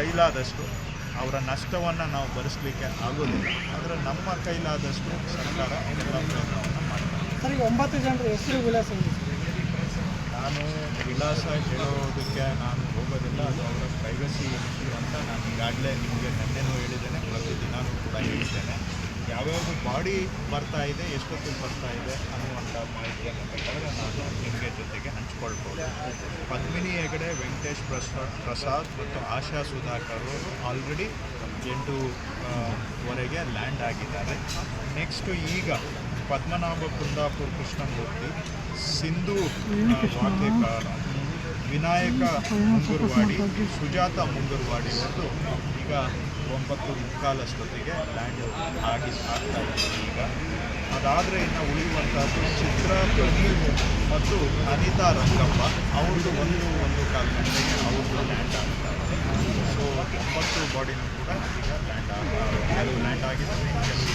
ಕೈಲಾದಷ್ಟು ಅವರ ನಷ್ಟವನ್ನು ನಾವು ಭರಿಸಲಿಕ್ಕೆ ಆಗೋದಿಲ್ಲ. ಆದರೆ ನಮ್ಮ ಕೈಲಾದಷ್ಟು ಸರ್ಕಾರ ಎಲ್ಲ ಪ್ರಯತ್ನವನ್ನು ಮಾಡ್ತಾರೆ. ಒಂಬತ್ತು ಜನರ ಹೆಸರು ವಿಳಾಸ? ನಾನು ವಿಳಾಸ ಹೇಳೋದಕ್ಕೆ ನಾನು ಹೋಗೋದಿಲ್ಲ ಅದು ಅವರ ಪ್ರೈವಸಿ ಇಶ್ಯೂ ಅಂತ ನಾನು ಈಗಾಗಲೇ ನಿಮಗೆ ನೆನ್ನೆನೂ ಹೇಳಿದ್ದೇನೆ ಯಾವ್ಯಾವ ಬಾಡಿ ಬರ್ತಾ ಇದೆ ಎಷ್ಟೊತ್ತಿಗೆ ಬರ್ತಾ ಇದೆ ಅನ್ನುವಂಥ ಮಾಹಿತಿಯನ್ನು ಬೇಕಾದರೆ ನಾನು ನಿಮಗೆ ಜೊತೆಗೆ ಹಂಚ್ಕೊಳ್ಬೋದು. ಪದ್ಮಿನಿ ಹೆಗಡೆ ವೆಂಕಟೇಶ್ ಪ್ರಸಾದ್ ಪ್ರಸಾದ್ ಮತ್ತು ಆಶಾ ಸುಧಾಕರ್ ಅವರು ಆಲ್ರೆಡಿ ಎಂಟುವರೆಗೆ ಲ್ಯಾಂಡ್ ಆಗಿದ್ದಾರೆ. ನೆಕ್ಸ್ಟು ಈಗ ಪದ್ಮನಾಭ ಕುಂದಾಪುರ್ ಕೃಷ್ಣಮೂರ್ತಿ ಸಿಂಧು ವಾಕ್ಯಕಾರ ವಿನಾಯಕ ಮುಂಗುರುವಾಡಿ ಸುಜಾತ ಮುಂಗುರುವಾಡಿ ಅವರು ಈಗ ಒಂಬತ್ತು ಮುಕ್ಕಾಲಷ್ಟೊತ್ತಿಗೆ ಲ್ಯಾಂಡ್ ಆಗಿ ಆಗ್ತಾ ಇದೆ. ಈಗ ಅದಾದರೆ ಇನ್ನು ಉಳಿಯುವಂಥದ್ದು ಚಿತ್ರ ಪ್ರದೀಪ್ ಮತ್ತು ಅನಿತಾ ರಂಗಪ್ಪ. ಅವ್ರದ್ದು ಒಂದು ಒಂದು ಕಾಲು ಗಂಟೆಗೆ ಅವ್ರದ್ದು ಲ್ಯಾಂಡ್ ಆಗ್ತಾ ಇದೆ. ಸೊ ಒಂಬತ್ತು ಬಾಡಿನೂ ಕೂಡ ಈಗ ಲ್ಯಾಂಡ್ ಆಗ ಕೆಲವು ಲ್ಯಾಂಡ್ ಆಗಿದ್ದಾವೆ.